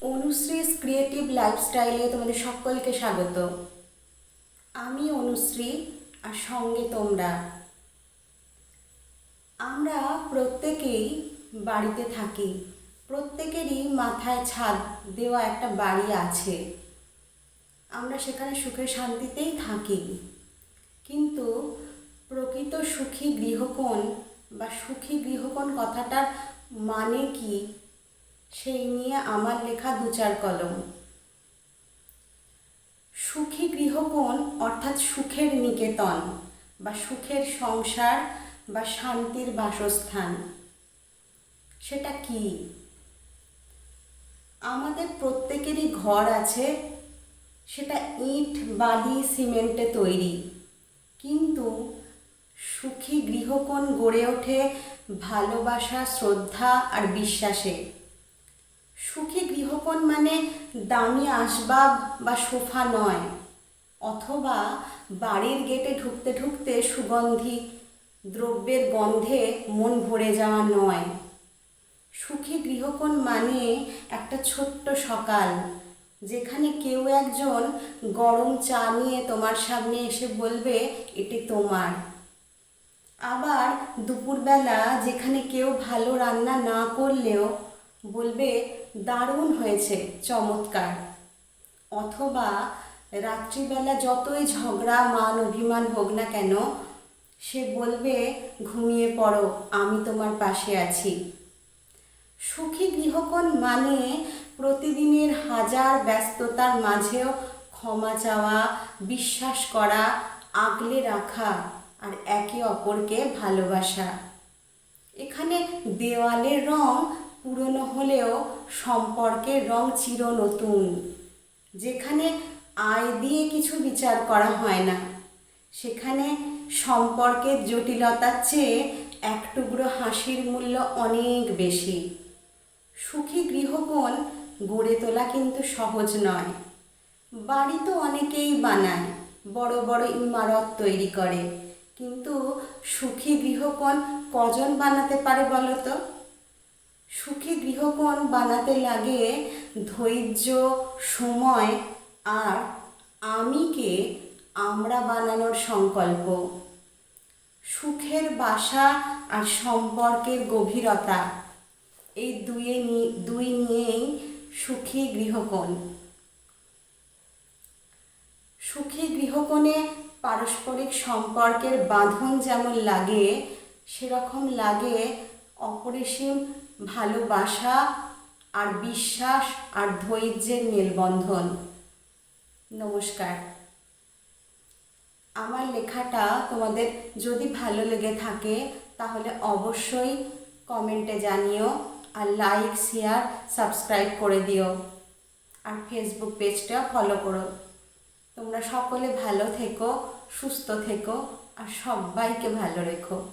অনুশ্রীস creative লাইফস্টাইলে তোমাদের সকলকে স্বাগত। আমি অনুশ্রী আর সঙ্গে তোমরা। আমরা প্রত্যেকেই বাড়িতে থাকি। প্রত্যেকেরই মাথায় ছাদ দেওয়া একটা বাড়ি আছে। আমরা সেখানে সুখে শান্তিতেই থাকি। কিন্তু প্রকৃত সুখী গৃহকোণ বা সুখী গৃহকোণ কথাটার মানে কি সেই নিয়ে আমার লেখা দু চার কলম। সুখী গৃহকোণ অর্থাৎ সুখের নিকেতন বা সুখের সংসার বা শান্তির বাসস্থান। সেটা কি? আমাদের প্রত্যেকেরই ঘর আছে, সেটা ইট, বালি, সিমেন্টে তৈরি। কিন্তু সুখী গৃহকোণ গড়ে ওঠে ভালোবাসা, শ্রদ্ধা আর বিশ্বাসে। সুখী গৃহকোণ মানে দামি আসবাব বা সোফা নয়, অথবা বাড়ির গেটে ঢুকতে ঢুকতে সুগন্ধি, দ্রব্যের গন্ধে মন ভরে যাওয়া নয়। সুখী গৃহকোণ মানে একটা ছোট্ট সকাল, যেখানে কেউ একজন গরম চা নিয়ে তোমার সামনে এসে বলবে, এটি তোমার। আবার দুপুরবেলা যেখানে কেউ ভালো রান্না না করলেও বলবে, দারুণ হয়েছে, চমৎকার। অথবা, রাত্রিবেলা যতই ঝগড়া, মান, অভিমান হোক না কেন, সে বলবে, ঘুমিয়ে পড়ো, আমি তোমার পাশে আছি। সুখী গৃহকোণ মানে প্রতিদিনের হাজার ব্যস্ততার মাঝেও ক্ষমা চাওয়া, বিশ্বাস করা, আগলে রাখা আর একে অপরকে ভালোবাসা। এখানে দেওয়ালের রং পুরনো হলেও সম্পর্কের রং চির নতুন। যেখানে আয় দিয়ে কিছু বিচার করা হয় না, সেখানে সম্পর্কের জটিলতার চেয়ে এক টুকরো হাসির মূল্য অনেক বেশি। সুখী গৃহকোণ গড়ে তোলা কিন্তু সহজ নয়। বাড়ি তো অনেকেই বানায়, বড় বড় ইমারত তৈরি করে। কিন্তু সুখী গৃহকোণ কজন বানাতে পারে বলো তো? সুখী গৃহকোণ বানাতে লাগে ধৈর্য, সময় আর আমিকে আমরা বানানোর সংকল্প। সুখের বাসা আর সম্পর্কের গভীরতা, এই দুয়ে দুই নিয়েই সুখী গৃহকোণ। সুখী গৃহকোণে পারস্পরিক সম্পর্কের বাঁধন যেমন লাগে, সেরকম লাগে অপরিসীম ভালোবাসা আর বিশ্বাস আর ধৈর্যের মেলবন্ধন। নমস্কার। আমার লেখাটা তোমাদের যদি ভালো লেগে থাকে, তাহলে অবশ্যই কমেন্টে জানিও আর লাইক, শেয়ার, সাবস্ক্রাইব করে দিও। আর ফেসবুক পেজটা ফলো করো। তোমরা সকলে ভালো থেকো, সুস্থ থেকো, আর সবাইকে ভালো রেখো।